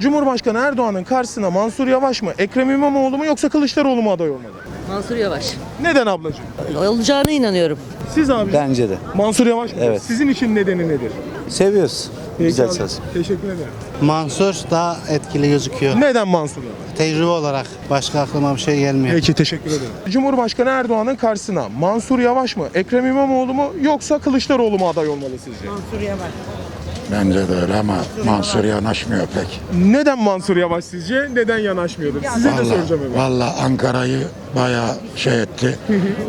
Cumhurbaşkanı Erdoğan'ın karşısına Mansur Yavaş mı, Ekrem İmamoğlu mu yoksa Kılıçdaroğlu mu aday olmalı? Mansur Yavaş. Neden ablacığım? Olacağına inanıyorum. Siz abi. Bence de. Mansur Yavaş mı? Evet. Sizin için nedeni nedir? Seviyoruz. Peki Güzel abi, söz. Teşekkür ederim. Mansur daha etkili gözüküyor. Neden Mansur Yavaş? Tecrübe olarak başka aklıma bir şey gelmiyor. Peki teşekkür ederim. Cumhurbaşkanı Erdoğan'ın karşısına Mansur Yavaş mı, Ekrem İmamoğlu mu yoksa Kılıçdaroğlu mu aday olmalı sizce? Bence de öyle ama Mansur yanaşmıyor pek. Neden Mansur Yavaş sizce? Neden yanaşmıyordur? Size de soracağım hemen. Valla Ankara'yı bayağı şey etti.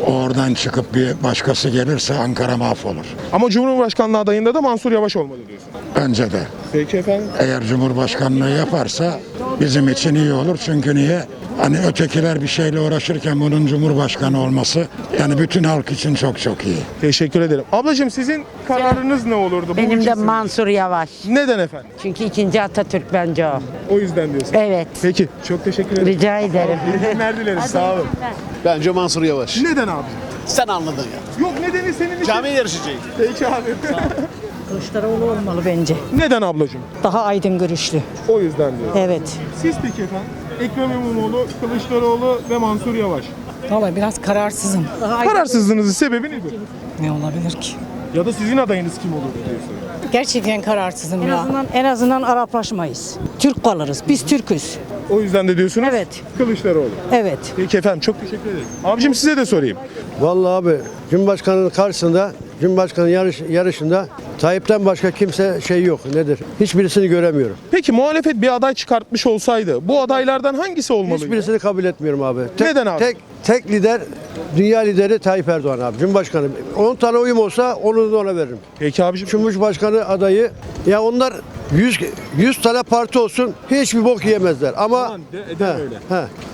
Oradan çıkıp bir başkası gelirse Ankara mahvolur. Ama Cumhurbaşkanlığı adayında da Mansur Yavaş olmalı diyorsun. Bence de. Peki efendim. Eğer Cumhurbaşkanlığı yaparsa bizim için iyi olur. Çünkü niye? Hani ötekiler bir şeyle uğraşırken bunun Cumhurbaşkanı olması yani bütün halk için çok çok iyi. Teşekkür ederim. Ablacığım sizin kararınız ne olurdu? bu Benim de? Mansur Yavaş. Neden efendim? Çünkü ikinci Atatürk bence o. O yüzden diyorsun. Evet. Peki çok teşekkür ederim. Rica ederim. İyi günler dileriz. Sağ olun. Bence Mansur Yavaş. Neden abi? Sen anladın ya. Yok nedeni senin için. Cami yarışacak. Peki abi. Kılıçdaroğlu olmalı bence. Neden ablacığım? Daha aydın görüşlü. O yüzden diyorum. Evet. Siz peki efendim? Ekrem İmamoğlu, Kılıçdaroğlu ve Mansur Yavaş. Valla biraz kararsızım. Daha aydın- Kararsızlığınızın sebebi nedir? Ne olabilir ki? Ya da sizin adayınız kim olur diyorsun. Gerçekten kararsızım en ya. Azından, en azından Araplaşmayız. Türk kalırız. Biz Türküz. O yüzden de diyorsunuz. Evet. Kılıçdaroğlu. Evet. Peki efendim çok teşekkür ederim. Abicim size de sorayım. Vallahi abi Cumhurbaşkanı'nın karşısında Cumhurbaşkanı yarış, yarışında Tayyip'ten başka kimse şey yok. Nedir? Hiçbirisini göremiyorum. Peki muhalefet bir aday çıkartmış olsaydı bu adaylardan hangisi olmalıydı? Hiçbirisini kabul etmiyorum abi. Tek, Neden abi? Tek, tek lider, dünya lideri Tayyip Erdoğan abi. Cumhurbaşkanı. 10 tane oyum olsa onu da ona veririm. Peki abicim. Cumhurbaşkanı adayı ya onlar 100 100 tane parti olsun hiçbir bok yemezler ama Aman de- He,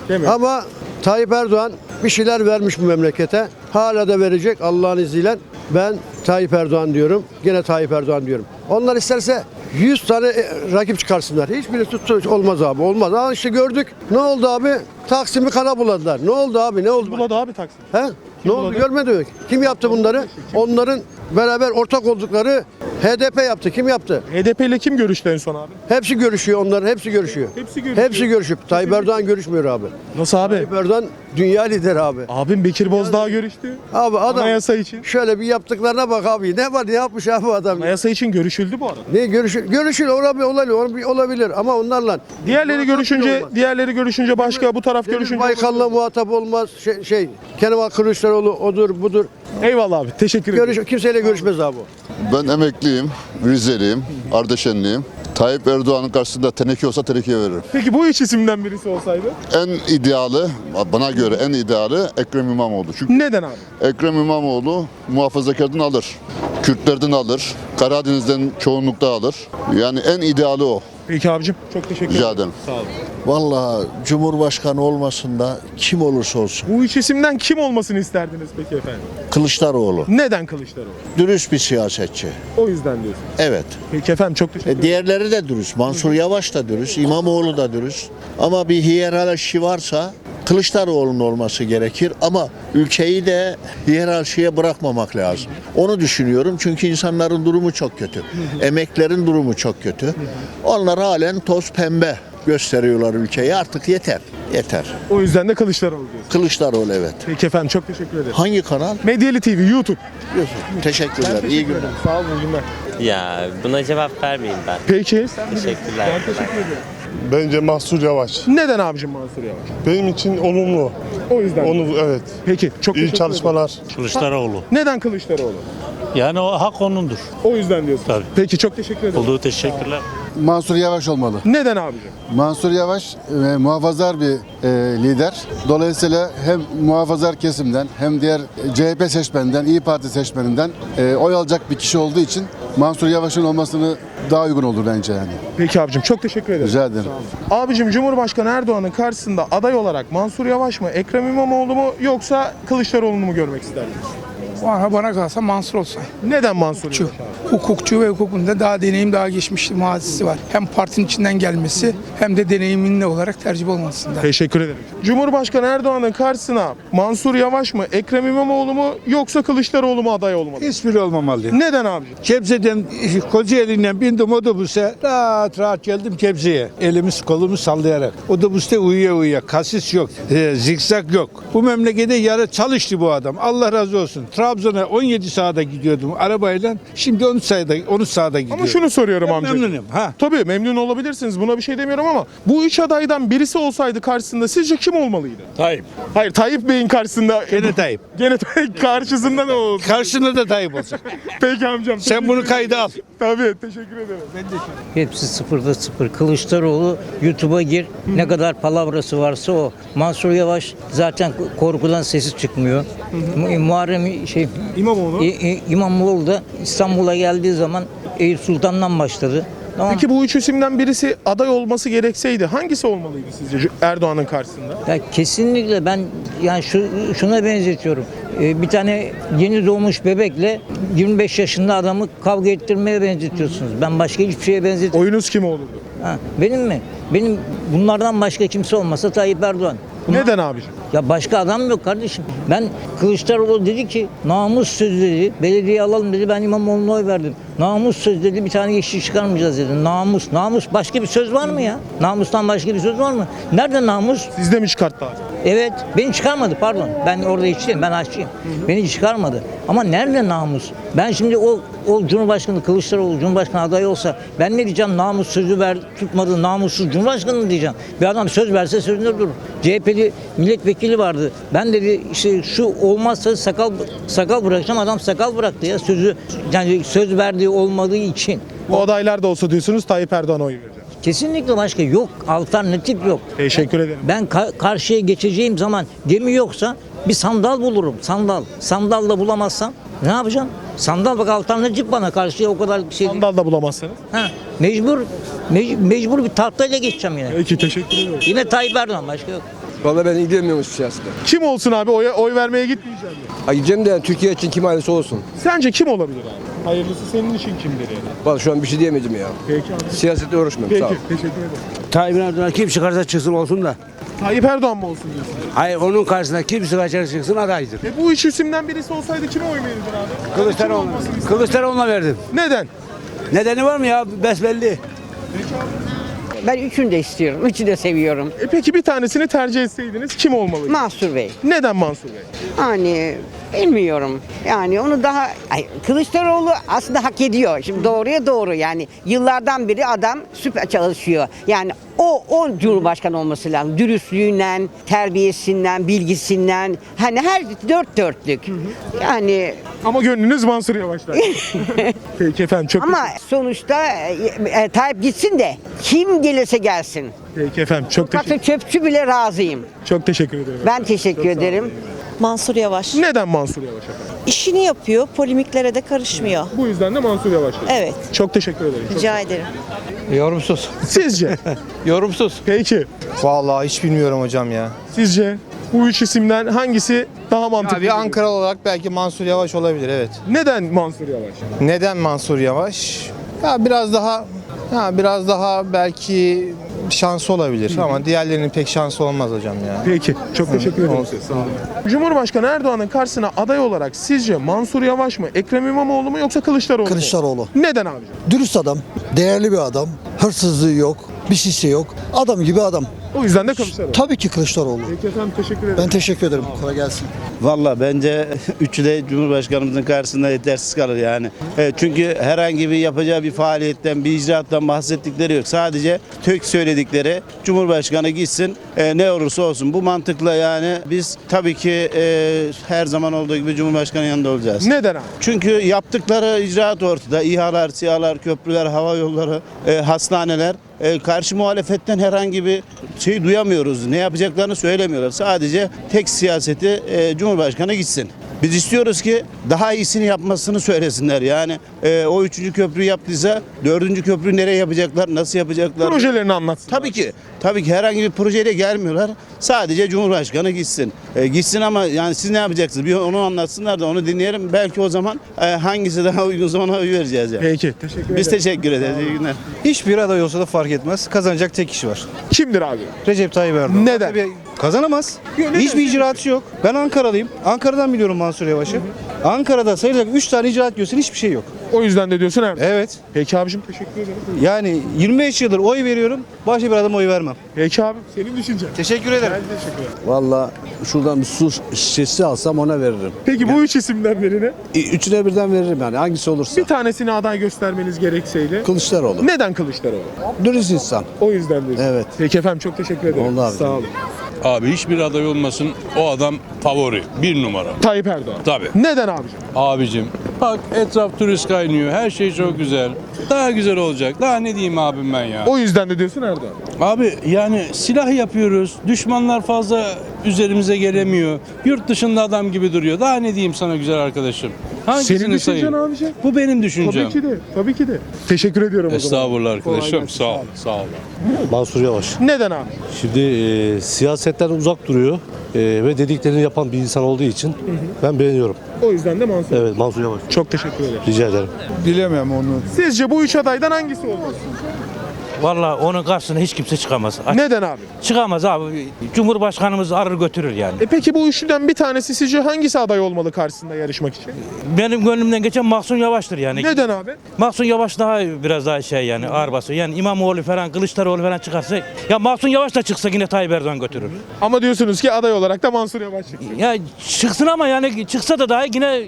öyle. he. Ama Tayyip Erdoğan bir şeyler vermiş bu memlekete. Hala da verecek Allah'ın izniyle. Ben Tayyip Erdoğan diyorum. Gene Tayyip Erdoğan diyorum. Onlar isterse 100 tane e, rakip çıkarsınlar. Hiçbiri tuttu olmaz abi. Olmaz. Ha işte gördük. Ne oldu abi? Taksim'i kana buladılar. Ne oldu abi? Ne oldu? Buladı abi Taksim. He? Ne oldu? buladı? Görmedin mi? Kim yaptı bunları? Onların beraber ortak oldukları HDP yaptı. Kim yaptı? HDP ile kim görüştü en son abi? Hepsi görüşüyor onların. Hepsi görüşüyor. Hepsi görüşüyor. Hepsi görüşüp Tayyip Erdoğan görüşmüyor abi. Nasıl abi? Tayyip Erdoğan dünya lideri abi. Abim Bekir Bozdağ görüştü. Abi adam Anayasa için. şöyle bir yaptıklarına bak abi. Ne var ne yapmış abi adam? Anayasa için görüşüldü bu arada. Ne görüşür? Görüşür olabilir, olabilir, olabilir ama onlarla Diğerleri görüşünce, olmaz. diğerlerle görüşünce başka, bu taraf görüşünce Baykal'la muhatap olmaz. Şey, şey Kemal Kılıçdaroğlu odur budur. Eyvallah abi. Teşekkür ederim. Görüş, kimseyle görüşmez abi o. Ben emekliyim, Rizeliyim, Ardeşenliyim. Tayyip Erdoğan'ın karşısında teneke olsa tenekeye veririm. Peki bu üç isimden birisi olsaydı? En idealı, bana göre en idealı Ekrem İmamoğlu. Çünkü Neden abi? Ekrem İmamoğlu muhafazakardan alır. Kürtlerden alır. Karadeniz'den çoğunlukta alır. Yani en idealı o. Peki abicim. Çok teşekkür Rica ederim. ederim. Sağ olun. Vallahi Cumhurbaşkanı olmasın da kim olursa olsun. Bu üç isimden kim olmasını isterdiniz peki efendim? Kılıçdaroğlu. Neden Kılıçdaroğlu? Dürüst bir siyasetçi. O yüzden diyorsun. Evet. Peki efendim çok teşekkür E, ederim. diğerleri de dürüst. Mansur Yavaş da dürüst. İmamoğlu da dürüst. Ama bir hiyerarşi varsa Kılıçdaroğlu'nun olması gerekir ama ülkeyi de hiyerarşiye bırakmamak lazım. Onu düşünüyorum çünkü insanların durumu çok kötü. Emeklerin durumu çok kötü. Onlar halen toz pembe gösteriyorlar ülkeyi. Artık yeter. Yeter. O yüzden de Kılıçdaroğlu diyorsun. Kılıçdaroğlu evet. Peki efendim çok teşekkür ederim. Hangi kanal? Medyali TV, YouTube. Teşekkürler. İyi günler. Sağ olun iyi günler. Ya buna cevap vermeyeyim ben. Peki. Sen bilirsin. Teşekkürler. Ben teşekkür ederim. Bence Mahsur Yavaş. Neden abicim Mansur Yavaş? Benim için olumlu. O yüzden. Onu evet. Peki çok İyi teşekkür çalışmalar. Kılıçdaroğlu. ederim. Neden Kılıçdaroğlu? Yani o hak onundur. O yüzden diyorsun. Tabii. Peki çok teşekkür ederim. Olduğu teşekkürler. Mansur Yavaş olmalı. Neden abicim? Mansur Yavaş e, muhafazar bir e, lider. Dolayısıyla hem muhafazar kesimden hem diğer CHP seçmeninden, İyi Parti seçmeninden e, oy alacak bir kişi olduğu için Mansur Yavaş'ın olmasını daha uygun olur bence yani. Peki abicim çok teşekkür ederim. Rica ederim. Abicim Cumhurbaşkanı Erdoğan'ın karşısında aday olarak Mansur Yavaş mı, Ekrem İmamoğlu mu yoksa Kılıçdaroğlu'nu mu görmek isterdiniz? Bana, bana kalsa Mansur olsa. Neden Mansur Hukukçu. Hukukçu ve hukukunda daha deneyim daha geçmiş mazisi var. Hem partinin içinden gelmesi hem de deneyiminle olarak tercih olmasında. Teşekkür ederim. Cumhurbaşkanı Erdoğan'ın karşısına Mansur Yavaş mı, Ekrem İmamoğlu mu yoksa Kılıçdaroğlu mu aday olmalı? Hiçbiri olmamalı. Neden abi? Gebze'den Kocaeli'nden bindim otobüse. Rahat rahat geldim Gebze'ye. Elimiz kolumuz sallayarak. Otobüste uyuya uyuya. Kasis yok. E, zikzak yok. Bu memlekete yarı çalıştı bu adam. Allah razı olsun. Trabzon'a 17 saate gidiyordum arabayla. Şimdi 13 saate, 13 saate gidiyorum. Ama şunu soruyorum Ben amca. memnunum. Ha. Tabii memnun olabilirsiniz. Buna bir şey demiyorum ama bu üç adaydan birisi olsaydı karşısında sizce kim olmalıydı? Tayyip. Hayır Tayyip Bey'in karşısında. Gene Tayyip. Gene Tayyip karşısında ne oldu? Karşında da Tayyip olsun. Peki amcam. Sen bunu kayda al. Tabii teşekkür ederim. Hepsi sıfırda sıfır. Kılıçdaroğlu YouTube'a gir. Ne kadar palavrası varsa o. Mansur Yavaş zaten korkudan sesi çıkmıyor. Mu- Muharrem şey İmamoğlu. İ- İ- İmamoğlu da İstanbul'a geldiği zaman Eyüp Sultan'dan başladı. Tamam. Peki bu üç isimden birisi aday olması gerekseydi hangisi olmalıydı sizce Erdoğan'ın karşısında? Ya kesinlikle ben yani şu şuna benzetiyorum. Ee, bir tane yeni doğmuş bebekle 25 yaşında adamı kavga ettirmeye benzetiyorsunuz. Ben başka hiçbir şeye benzet. Oyunuz kime olurdu? Ha, benim mi? Benim bunlardan başka kimse olmasa Tayyip Erdoğan. Bunlar- Neden abicim? Ya başka adam yok kardeşim. Ben Kılıçdaroğlu dedi ki namus söz dedi. Belediye alalım dedi. Ben İmamoğlu'na oy verdim. Namus söz dedi. Bir tane yeşil çıkarmayacağız dedi. Namus. Namus başka bir söz var mı ya? Namustan başka bir söz var mı? Nerede namus? Sizde mi çıkarttı abi? Evet. Beni çıkarmadı pardon. Ben orada işçiyim. Ben aşçıyım. Beni çıkarmadı. Ama nerede namus? Ben şimdi o o Cumhurbaşkanı Kılıçdaroğlu Cumhurbaşkanı adayı olsa ben ne diyeceğim? Namus sözü ver tutmadı. Namussuz Cumhurbaşkanı diyeceğim. Bir adam söz verse sözünde durur. CHP'li milletvekili vardı. Ben dedi işte şu olmazsa sakal sakal bırakacağım. Adam sakal bıraktı ya sözü yani söz verdiği olmadığı için. Bu adaylar da olsa diyorsunuz Tayyip Erdoğan'a oy vereceğim. Kesinlikle başka yok. Alternatif yok. Teşekkür ederim. Ben ka- karşıya geçeceğim zaman gemi yoksa bir sandal bulurum. Sandal. Sandal da bulamazsam ne yapacağım? Sandal bak alternatif bana karşıya o kadar şey. Sandal da bulamazsınız. Ha, mecbur mec- mecbur bir tahtayla geçeceğim yine. Peki teşekkür ederim. Yine Tayyip Erdoğan başka yok. Vallahi ben ilgilenmiyorum siyasete. Kim olsun abi oy, oy vermeye gitmeyeceğim. Ay gideceğim de Türkiye için kim ailesi olsun. Sence kim olabilir abi? Hayırlısı senin için kimdir yani? Vallahi şu an bir şey diyemedim ya. Peki abi. Siyasetle uğraşmam. Sağ ol. Peki teşekkür ederim. Tayyip Erdoğan kim çıkarsa çıksın olsun da. Tayyip Erdoğan mı olsun diyorsun? Hayır onun karşısında kim çıkarsa çıksın adaydır. E bu üç isimden birisi olsaydı kime oy verirdin abi? Kılıçdaroğlu. Kim olmasını isterdin? Kılıçdaroğlu'na verdim. Neden? Nedeni var mı ya? Besbelli. Ben üçünü de istiyorum. Üçü de seviyorum. E peki bir tanesini tercih etseydiniz kim olmalıydı? Mansur Bey. Neden Mansur Bey? Hani bilmiyorum. Yani onu daha Ay, Kılıçdaroğlu aslında hak ediyor. Şimdi doğruya doğru yani yıllardan beri adam süper çalışıyor. Yani o o Cumhurbaşkanı olması lazım. Dürüstlüğünden, terbiyesinden, bilgisinden hani her dört dörtlük. Yani Ama gönlünüz Mansur Yavaş'ta. Peki efendim çok ama sonuçta e, e, Tayyip gitsin de kim gelirse gelsin. Peki efendim çok teşekkür, Bakın çöpçü bile razıyım. çok teşekkür ederim. Ben teşekkür ederim. Mansur Yavaş. Neden Mansur Yavaş efendim? İşini yapıyor, polemiklere de karışmıyor. Bu yüzden de Mansur Yavaş. dedi. Evet. Çok teşekkür ederim. Çok- Rica ederim. Yorumsuz. Sizce? Yorumsuz. Peki. Vallahi hiç bilmiyorum hocam ya. Sizce bu üç isimden hangisi daha mantıklı? bir Ankara olarak belki Mansur Yavaş olabilir evet. Neden Mansur Yavaş? Neden Mansur Yavaş? Ya biraz daha ha biraz daha belki şansı olabilir ama diğerlerinin pek şansı olmaz hocam ya. Peki. Çok teşekkür ederim. Sağ olun. Cumhurbaşkanı Erdoğan'ın karşısına aday olarak sizce Mansur Yavaş mı, Ekrem İmamoğlu mu yoksa Kılıçdaroğlu mu? Kılıçdaroğlu. Neden abicim? Dürüst adam, değerli bir adam, hırsızlığı yok, bir şişe yok. Adam gibi adam. O yüzden de Kılıçdaroğlu. Tabii ki Kılıçdaroğlu. Peki efendim teşekkür ederim. Ben teşekkür ederim. Kolay gelsin. Valla bence üçü de Cumhurbaşkanımızın karşısında yetersiz kalır yani. Evet, çünkü herhangi bir yapacağı bir faaliyetten, bir icraattan bahsettikleri yok. Sadece tök söyledikleri Cumhurbaşkanı gitsin e, ne olursa olsun. Bu mantıkla yani biz tabii ki e, her zaman olduğu gibi Cumhurbaşkanı yanında olacağız. Neden abi? Çünkü yaptıkları icraat ortada. İHA'lar, SİHA'lar, köprüler, hava yolları, e, hastaneler. E, karşı muhalefetten herhangi bir şey duyamıyoruz. Ne yapacaklarını söylemiyorlar. Sadece tek siyaseti e, Cumhurbaşkanı gitsin. Biz istiyoruz ki daha iyisini yapmasını söylesinler. Yani e, o üçüncü köprü yaptıysa dördüncü köprü nereye yapacaklar, nasıl yapacaklar? Projelerini anlatsın. Tabii ki. Tabii ki herhangi bir projeyle gelmiyorlar. Sadece Cumhurbaşkanı gitsin. E, gitsin ama yani siz ne yapacaksınız? Bir onu anlatsınlar da onu dinleyelim. Belki o zaman e, hangisi daha uygun zamana oy vereceğiz yani. Peki teşekkür ederim. Biz teşekkür ederiz. İyi günler. Hiçbir aday olsa da fark etmez. Kazanacak tek kişi var. Kimdir abi? Recep Tayyip Erdoğan. Neden? Tabii kazanamaz. Hiçbir icraatı yok. Ben Ankaralıyım. Ankara'dan biliyorum Mansur Yavaş'ı. Ankara'da sayılacak 3 tane icraat görsün hiçbir şey yok. O yüzden de diyorsun Erdoğan. Evet. Peki abicim teşekkür ederim. Yani 25 yıldır oy veriyorum. Başka bir adama oy vermem. Peki abi senin düşüncen. Teşekkür ederim. Ben teşekkür ederim. Valla şuradan bir su şişesi alsam ona veririm. Peki bu üç isimden birine Üçüne birden veririm yani hangisi olursa. bir tanesini aday göstermeniz gerekseydi. Kılıçdaroğlu. Neden Kılıçdaroğlu? Dürüst insan. O yüzden diyorsun. Evet. Peki efendim çok teşekkür ederim. Oldu abi. Sağ olun. Abi hiçbir aday olmasın o adam favori. Bir numara. Tayyip Erdoğan. Tabii. Neden abicim? Abicim bak etraf turist kaynıyor. Her şey çok güzel. Daha güzel olacak. Daha ne diyeyim abim ben ya. O yüzden de diyorsun Erdoğan. Abi yani silah yapıyoruz. Düşmanlar fazla üzerimize gelemiyor. Yurt dışında adam gibi duruyor. Daha ne diyeyim sana güzel arkadaşım. Hangisini Senin düşüncen sayayım? abicim. Bu benim düşüncem. Tabii ki de. Tabii ki de. Teşekkür ediyorum o zaman. Estağfurullah arkadaşım. Sağ ol. Sağ ol. Mansur Yavaş. Neden abi? Şimdi e, siyasetten uzak duruyor e, ve dediklerini yapan bir insan olduğu için ben beğeniyorum. O yüzden de Mansur. Evet Mansur Yavaş. Çok teşekkür ederim. Rica ederim. Bilemem onu. Sizce bu üç adaydan hangisi olmalı? Vallahi onun karşısına hiç kimse çıkamaz. Neden abi? Çıkamaz abi. Cumhurbaşkanımız arır götürür yani. E peki bu üçlüden bir tanesi sizce hangisi aday olmalı karşısında yarışmak için? Benim gönlümden geçen Mahsun Yavaş'tır yani. Neden abi? Mahsun Yavaş daha biraz daha şey yani ağır basıyor. Yani İmamoğlu falan Kılıçdaroğlu falan çıkarsa ya Mahsun Yavaş da çıksa yine Tayyip Erdoğan götürür. Ama diyorsunuz ki aday olarak da Mansur Yavaş çıksın. Ya çıksın ama yani çıksa da daha yine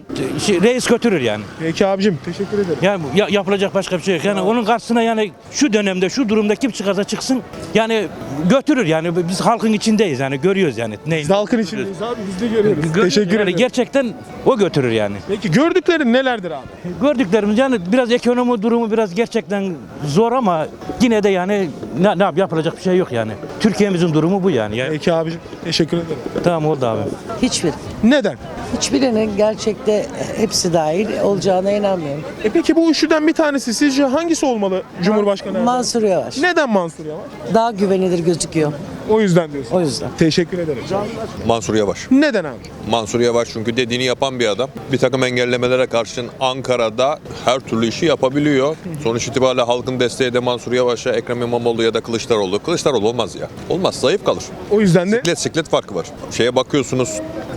şey, reis götürür yani. Peki abicim teşekkür ederim. Yani ya, yapılacak başka bir şey yok. Yani onun karşısına yani şu dönemde şu durumda kim çıkarsa çıksın yani götürür yani biz halkın içindeyiz yani görüyoruz yani. Ne? Biz de halkın içindeyiz abi biz de görüyoruz. Görüyoruz Teşekkür yani ederim. Gerçekten o götürür yani. Peki gördüklerin nelerdir abi? Gördüklerimiz yani biraz ekonomi durumu biraz gerçekten zor ama yine de yani ne, ne yap yapılacak bir şey yok yani. Türkiye'mizin durumu bu yani. Ya, Peki abicim teşekkür ederim. tamam oldu abi. Hiçbir. Neden? Hiçbirinin gerçekte hepsi dahil olacağına inanmıyorum. E peki bu üçlüden bir tanesi sizce hangisi olmalı Cumhurbaşkanı Erdoğan? Mansur Yavaş. Neden Mansur Yavaş? Daha güvenilir gözüküyor. O yüzden diyorsun. O yüzden. Teşekkür ederim. Mansur Yavaş. Neden abi? Mansur Yavaş çünkü dediğini yapan bir adam. Bir takım engellemelere karşın Ankara'da her türlü işi yapabiliyor. Sonuç itibariyle halkın desteği de Mansur Yavaş'a, Ekrem İmamoğlu ya da Kılıçdaroğlu. Kılıçdaroğlu olmaz ya. Olmaz zayıf kalır. O yüzden de Siklet siklet farkı var. Şeye bakıyorsunuz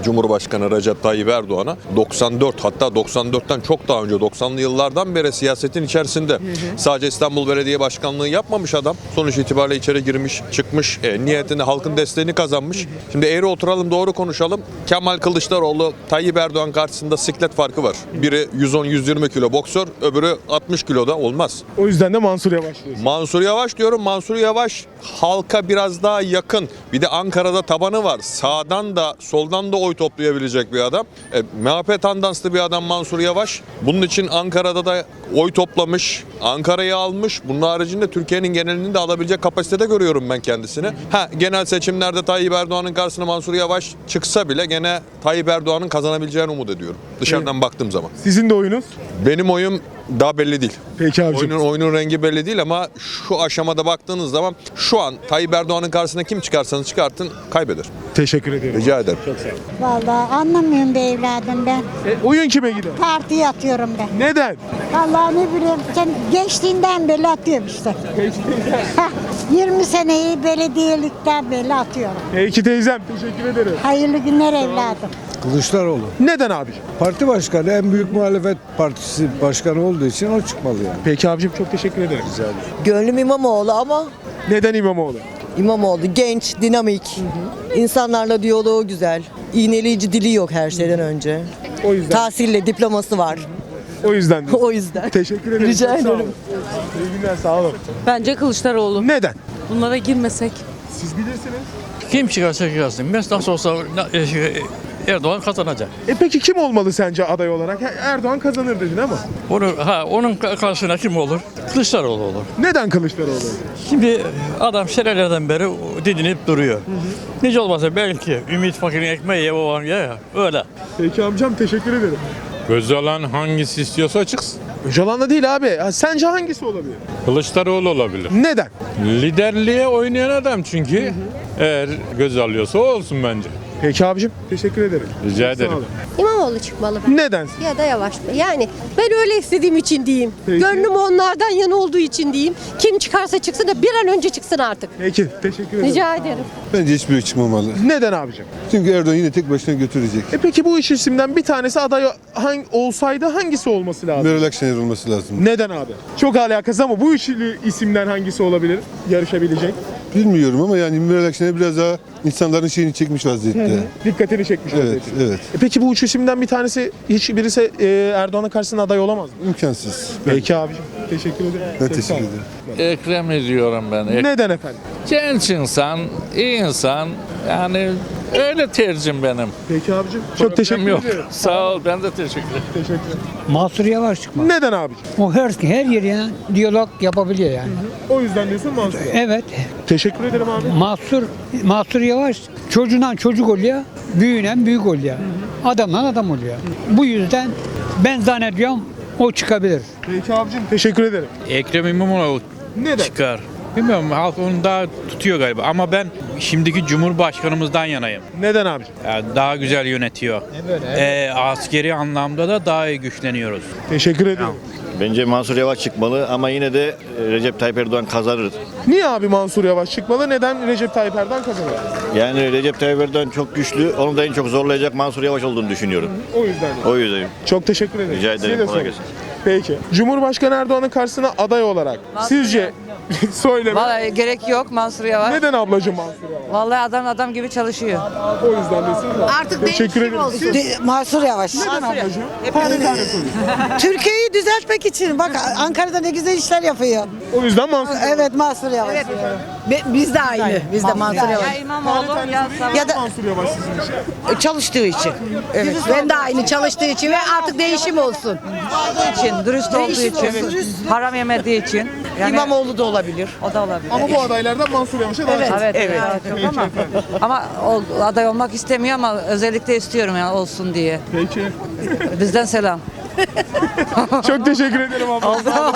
Cumhurbaşkanı Recep Tayyip Erdoğan'a 94 hatta 94'ten çok daha önce 90'lı yıllardan beri siyasetin içerisinde. Sadece İstanbul Belediye Başkanlığı yapmamış adam. Sonuç itibariyle içeri girmiş, çıkmış, e, niyetinde halkın desteğini kazanmış. Şimdi eğri oturalım doğru konuşalım. Kemal Kılıçdaroğlu Tayyip Erdoğan karşısında siklet farkı var. Biri 110-120 kilo boksör, öbürü 60 kiloda olmaz. o yüzden de Mansur Yavaş diyorsun. Mansur Yavaş diyorum. Mansur Yavaş halka biraz daha yakın. Bir de Ankara'da tabanı var. Sağdan da soldan da oy toplayabilecek bir adam. E, MHP tandanslı bir adam Mansur Yavaş. Bunun için Ankara'da da oy toplamış. Ankara'yı almış. Bunun haricinde Türkiye'nin genelini de alabilecek kapasitede görüyorum ben kendisini. Ha genel seçimlerde Tayyip Erdoğan'ın karşısına Mansur Yavaş çıksa bile gene Tayyip Erdoğan'ın kazanabileceğini umut ediyorum. Dışarıdan baktığım zaman. Sizin de oyunuz? Benim oyum daha belli değil. Peki abicim. Oyunun, oyunun rengi belli değil ama şu aşamada baktığınız zaman şu an Tayyip Erdoğan'ın karşısına kim çıkarsanız çıkartın kaybeder. Teşekkür ederim. Rica ederim. Vallahi anlamıyorum be evladım ben. E, oyun kime gider? Partiye atıyorum ben. Neden? Vallahi ne bileyim sen geçtiğinden beri atıyorum işte. Hah, 20 seneyi belediyelikten beri atıyorum. Peki teyzem teşekkür ederim. Hayırlı günler evladım. Kılıçdaroğlu. Neden abicim? Parti başkanı en büyük muhalefet partisi başkanı olduğu için o çıkmalı yani. Peki abicim çok teşekkür ederim. Gönlüm İmamoğlu ama Neden İmamoğlu? İmamoğlu genç, dinamik. İnsanlarla diyaloğu güzel. İğneleyici dili yok her şeyden önce. O yüzden. Tahsille diploması var. O yüzden. diyorsun. o yüzden. Teşekkür ederim. Rica Çok sağ olun. ederim. İyi günler sağ olun. Bence Kılıçdaroğlu. Neden? Bunlara girmesek. Siz bilirsiniz. Kim çıkarsa çıkarsın. Ben nasıl olsa Erdoğan kazanacak. E peki kim olmalı sence aday olarak? Erdoğan kazanır dedin ama. Onu, ha, onun karşısına kim olur? Kılıçdaroğlu olur. Neden Kılıçdaroğlu? Şimdi adam senelerden beri didinip duruyor. Hiç olmazsa belki Ümit Fakir'in ekmeği ye babam ye ya. Öyle. Peki amcam teşekkür ederim. Öcalan hangisi istiyorsa çıksın. Öcalan da değil abi. Ha, Sence hangisi olabilir? Kılıçdaroğlu olabilir. Neden? Liderliğe oynayan adam çünkü. Eğer göz alıyorsa o olsun bence. Peki abicim. Teşekkür ederim. Rica Sağ ederim. olun. İmamoğlu çıkmalı ben. Neden? Ya da yavaş. Yani ben öyle istediğim için diyeyim. Peki. Gönlüm onlardan yana olduğu için diyeyim. Kim çıkarsa çıksın da bir an önce çıksın artık. Peki. Teşekkür ederim. Rica ederim. Bence hiçbiri çıkmamalı. Neden abicim? Çünkü Erdoğan yine tek başına götürecek. E peki bu üç isimden bir tanesi aday hangi, olsaydı hangisi olması lazım? Meral Akşener olması lazım. Neden abi? Çok alakası ama bu üçlü isimden hangisi olabilir yarışabilecek? Bilmiyorum ama yani Meral Akşener biraz daha insanların şeyini çekmiş vaziyette. Dikkatini çekmiş Evet, vaziyette. evet. E peki bu üç isimden bir tanesi hiç birisi e, Erdoğan'ın karşısına aday olamaz mı? İmkansız. Peki abicim. Teşekkür ederim. Ben Çok sağ teşekkür olun. ederim. Ekrem ediyorum ben. Neden efendim? Genç insan, iyi insan. Yani öyle tercihim benim. Peki abicim. Çok teşekkür yok. ederim. Sağ ol ben de teşekkür ederim. Teşekkür ederim. Mahsur Yavaş çıkma. Neden abicim? O her, her yere diyalog yapabiliyor yani. O yüzden diyorsun Mansur. Evet. Teşekkür ederim abi. Mahsur, Mahsur Yavaş çocuğundan çocuk oluyor, büyüğünden büyük oluyor. Adamdan adam oluyor. Bu yüzden ben zannediyorum o çıkabilir. Peki abicim. Teşekkür ederim. Ekrem İmamoğlu Neden? çıkar. Bilmiyorum halk onu daha tutuyor galiba ama ben şimdiki Cumhurbaşkanımızdan yanayım. Neden abicim? Yani daha güzel yönetiyor. Ee, askeri anlamda da daha iyi güçleniyoruz. Teşekkür ederim. Bence Mansur Yavaş çıkmalı ama yine de e, Recep Tayyip Erdoğan kazanır. Niye abi Mansur Yavaş çıkmalı? Neden Recep Tayyip Erdoğan kazanır? Yani Recep Tayyip Erdoğan çok güçlü. Onu da en çok zorlayacak Mansur Yavaş olduğunu düşünüyorum. O yüzden. O yüzden. Çok teşekkür ederim. Rica Size ederim. de Kolay sorayım. gelsin. Peki. Cumhurbaşkanı Erdoğan'ın karşısına aday olarak sizce söyleme. Vallahi gerek yok Mansur Yavaş. Neden ablacığım Mansur Yavaş? Vallahi adam adam gibi çalışıyor. O yüzden desin. Artık Teşekkür ederim. Siz Mansur Yavaş. neden ablacığım? Tane tane sorayım. Türkiye'yi düzeltmek için bak Ankara'da ne güzel işler yapıyor. O yüzden Mansur Yavaş. Evet Mansur Yavaş. biz de aynı. Biz de Mansur Yavaş. Tane sorayım. Ya da- Mansur Yavaş sizin için. Çalıştığı için. Evet. Ben de aynı çalıştığı için ve artık değişim olsun. için, dürüst olduğu için, haram yemediği için. İmamoğlu da olabilir. O da olabilir. Ama bu adaylardan Mansur Yavaş'a daha Evet, çok. evet, evet. çok ama ama o aday olmak istemiyor ama özellikle istiyorum yani olsun diye. Peki. Bizden selam. Çok teşekkür ederim abla.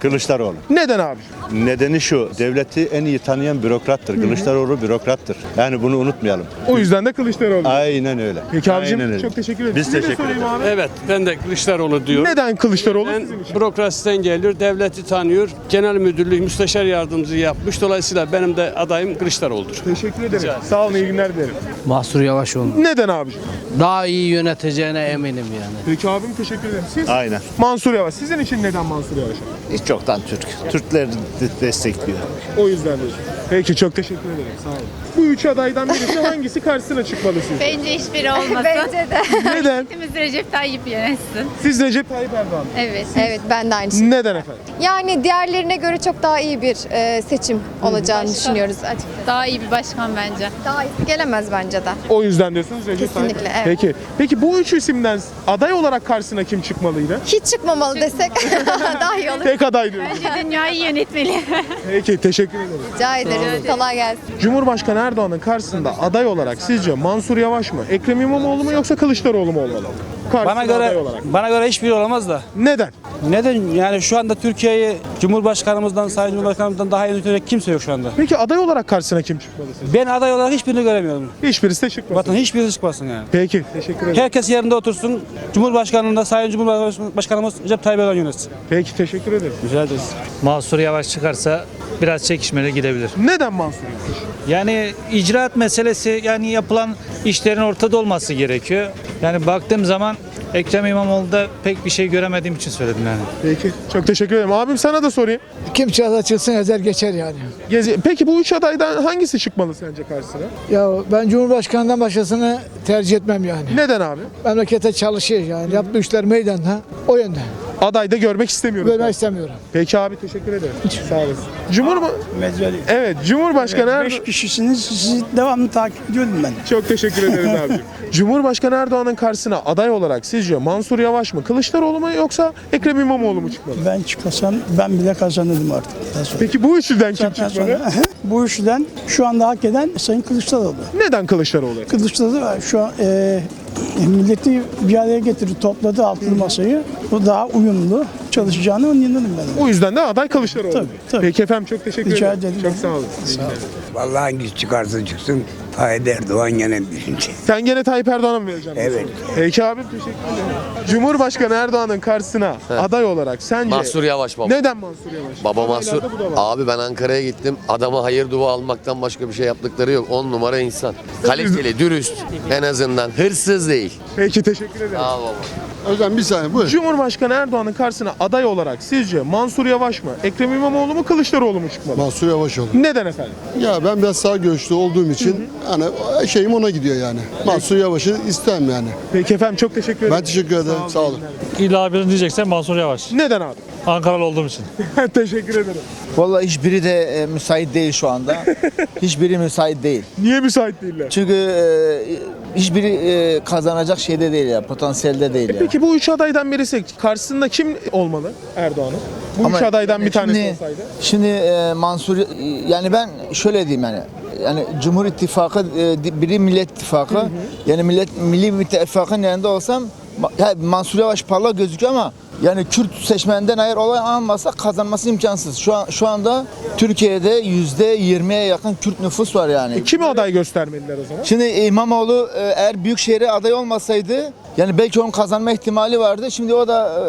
Kılıçdaroğlu. Neden abi? Nedeni şu, devleti en iyi tanıyan bürokrattır. Kılıçdaroğlu bürokrattır. Yani bunu unutmayalım. O yüzden de Kılıçdaroğlu. Aynen öyle. Peki abicim Aynen öyle. çok teşekkür ederim. Biz Size de teşekkür sorayım ederiz. abi. Evet ben de Kılıçdaroğlu diyorum. Neden Kılıçdaroğlu Ben sizin için? bürokrasiden geliyor, devleti tanıyor, genel müdürlük, müsteşar yardımcısı yapmış. Dolayısıyla benim de adayım Kılıçdaroğlu'dur. Teşekkür ederim. Sağ olun iyi günler dilerim. Mahsur Yavaş oldu. Neden abicim? Daha iyi yöneteceğine eminim yani. Peki abim teşekkür ederim. Siz? Aynen. Mansur Yavaş. Sizin için neden Mansur Yavaş? Hiç çoktan Türk. Türkler de- destekliyor. O yüzden diyorsun. Peki çok teşekkür ederim. Sağ olun. Bu üç adaydan birisi hangisi karşısına çıkmalı sizce? Bence hiçbiri olmasın. Bence de. Neden? Hepimiz Recep Tayyip yönetsin. Siz Recep Tayyip Erdoğan. Evet. Evet ben de aynı şey. Neden efendim? Yani diğerlerine göre çok daha iyi bir e, seçim olacağını düşünüyoruz açıkçası. Daha iyi bir başkan bence. Daha iyisi gelemez bence de. O yüzden diyorsunuz Recep Tayyip. Kesinlikle, evet. Peki. Peki bu üç isimden aday olarak karşısına kim çıkmalıydı? Hiç çıkmamalı desek daha iyi olur. Tek aday diyorum. Bence dünyayı yönetmeli. Peki teşekkür ederim. Rica ederiz. Kolay gelsin. Cumhurbaşkanı Erdoğan'ın karşısında aday olarak sizce Mansur Yavaş mı, Ekrem İmamoğlu mu yoksa Kılıçdaroğlu mu olmalı? Bana göre olarak. bana göre hiçbiri olamaz da. Neden? Neden? Yani şu anda Türkiye'yi Cumhurbaşkanımızdan, Sayın Cumhurbaşkanımızdan daha iyi yönetecek kimse yok şu anda. Peki aday olarak karşısına kim çıkmalı sizce? Ben aday olarak hiçbirini göremiyorum. Hiçbirisi de çıkmasın. Vatan hiçbirisi çıkmasın yani. Peki teşekkür ederim. Herkes yerinde otursun. Cumhurbaşkanında Sayın Cumhurbaşkanımız Recep Tayyip Erdoğan yönetsin. Peki teşekkür ederim. Rica ederiz. Mansur Yavaş çıkarsa biraz çekişmeli gidebilir. Neden Mansur Yavaş? Yani icraat meselesi yani yapılan işlerin ortada olması gerekiyor. Yani baktığım zaman Ekrem İmamoğlu'da pek bir şey göremediğim için söyledim yani. Peki çok teşekkür ederim. Abim sana da sorayım. Kim çıkarsa çıksın ezer geçer yani. Gezi. Peki bu üç adaydan hangisi çıkmalı sence karşısına? Ya ben Cumhurbaşkanı'ndan başkasını tercih etmem yani. Neden abi? Memlekete çalışıyor yani. Yaptığı işler meydanda. O yönde. Adayda görmek istemiyorum. Görmek istemiyorum. Peki abi teşekkür ederim. Sağ olasın. Cumhurba Evet, Cumhurbaşkanı Erdoğan kişisiniz. Sizi devamlı takip ediyordum ben. Çok teşekkür ederiz abi. Cumhurbaşkanı Erdoğan'ın karşısına aday olarak sizce Mansur Yavaş mı, Kılıçdaroğlu mu yoksa Ekrem İmamoğlu mu çıkmalı? Ben çıkasam ben bile kazanırdım artık. Daha sonra. Peki bu üçlüden kim Zaten çıkmalı? sonra- bu üçlüden şu anda hak eden Sayın Kılıçdaroğlu. Neden Kılıçdaroğlu? Kılıçdaroğlu şu an e, milleti bir araya getirdi, topladı altılı masayı. O daha uyumlu çalışacağını yanındayım ben. O yüzden de aday Kılıçdaroğlu. Tabii, tabii. Peki efendim çok teşekkür Rica ederim. ederim. Çok sağ olun. Vallahi hangisi çıkarsa çıksın Tayyip Erdoğan gene birinci. Sen gene Tayyip Erdoğan'a mı vereceksin? Evet. Peki abi teşekkür ederim. Cumhurbaşkanı Erdoğan'ın karşısına aday olarak sence Mahsur Yavaş baba. neden Mansur Yavaş? Baba Adaylarda Mahsur. bu da var. Abi ben Ankara'ya gittim. Adama hayır dua almaktan başka bir şey yaptıkları yok. 10 numara insan. Kaliteli, dürüst en azından. Hırsız değil. Peki teşekkür ederim. Sağ ol baba. Hocam bir saniye buyur. Cumhurbaşkanı Erdoğan'ın karşısına aday olarak sizce Mansur Yavaş mı, Ekrem İmamoğlu mu, Kılıçdaroğlu mu çıkmalı? Mansur Yavaş oldu. Neden efendim? Ya ben biraz sağ görüşlü olduğum için hani şeyim ona gidiyor yani. Mansur Yavaş'ı istem yani. Peki efendim çok teşekkür ederim. Ben teşekkür ederim. Sağ olun. İlla birini diyeceksen Mansur Yavaş. Neden abi? Ankaralı olduğum için. teşekkür ederim. Vallahi hiçbiri de e, müsait değil şu anda. Hiçbiri müsait değil. Niye müsait değiller? Çünkü e, hiçbiri e, kazanacak şeyde değil ya, potansiyelde değil ya. Peki bu üç adaydan birisi karşısında kim olmalı Erdoğan'ın? Bu Ama üç adaydan bir tanesi şimdi- olsaydı. Şimdi e, Mansur yani ben şöyle diyeyim yani yani Cumhur İttifakı e, biri Millet İttifakı yani Millet Milli İttifakı'nın yanında olsam ya Mansur Yavaş parlak gözüküyor ama yani Kürt seçmenden eğer olay almasa kazanması imkansız. Şu an şu anda Türkiye'de yüzde 20'ye yakın Kürt nüfus var yani. E, kimi aday göstermeliler o zaman? Şimdi İmamoğlu e, eğer Büyükşehir'e aday olmasaydı yani belki onun kazanma ihtimali vardı. Şimdi o da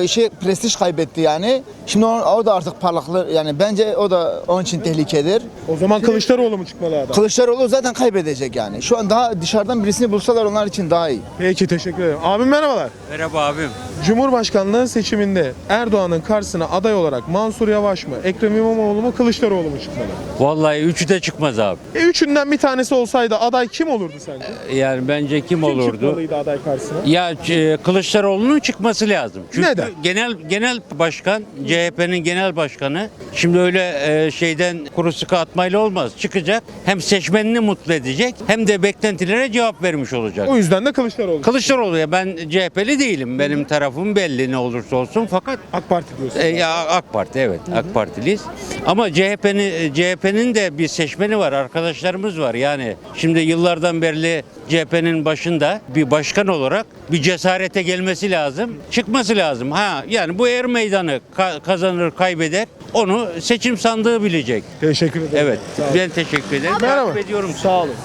e, e, şey prestij kaybetti yani. Şimdi o, o da artık parlaklığı yani bence o da onun için tehlikedir. O zaman Kılıçdaroğlu mu çıkmalı aday? Kılıçdaroğlu zaten kaybedecek yani. Şu an daha dışarıdan birisini bulsalar onlar için daha iyi. Peki teşekkür ederim. Abim merhabalar. Merhaba abim. Cumhurbaşkanlığı seçiminde Erdoğan'ın karşısına aday olarak Mansur Yavaş mı, Ekrem İmamoğlu mu, Kılıçdaroğlu mu çıkmalı? Vallahi üçü de çıkmaz abi. E üçünden bir tanesi olsaydı aday kim olurdu sence? Yani bence kim, Kim çıkmalıydı aday karşısına? Ya e, Kılıçdaroğlu'nun çıkması lazım. Çünkü Neden? genel genel başkan, CHP'nin genel başkanı şimdi öyle e, şeyden kuru sıkı atmayla olmaz. Çıkacak hem seçmenini mutlu edecek hem de beklentilere cevap vermiş olacak. O yüzden de Kılıçdaroğlu. Kılıçdaroğlu ya ben CHP'li değilim. Benim tarafım belli ne olursa olsun fakat AK Parti diyorsun. e, ya AK Parti evet AK Partiliyiz. Ama CHP'nin CHP'nin de bir seçmeni var, arkadaşlarımız var. Yani şimdi yıllardan beri CHP'nin başında bir başkan olarak bir cesarete gelmesi lazım. Çıkması lazım. Ha yani bu er meydanı ka- kazanır, kaybeder. Onu seçim sandığı bilecek. Teşekkür ederim. Evet. Ben teşekkür ederim. Merhaba. Takip ediyorum. Sağ olun.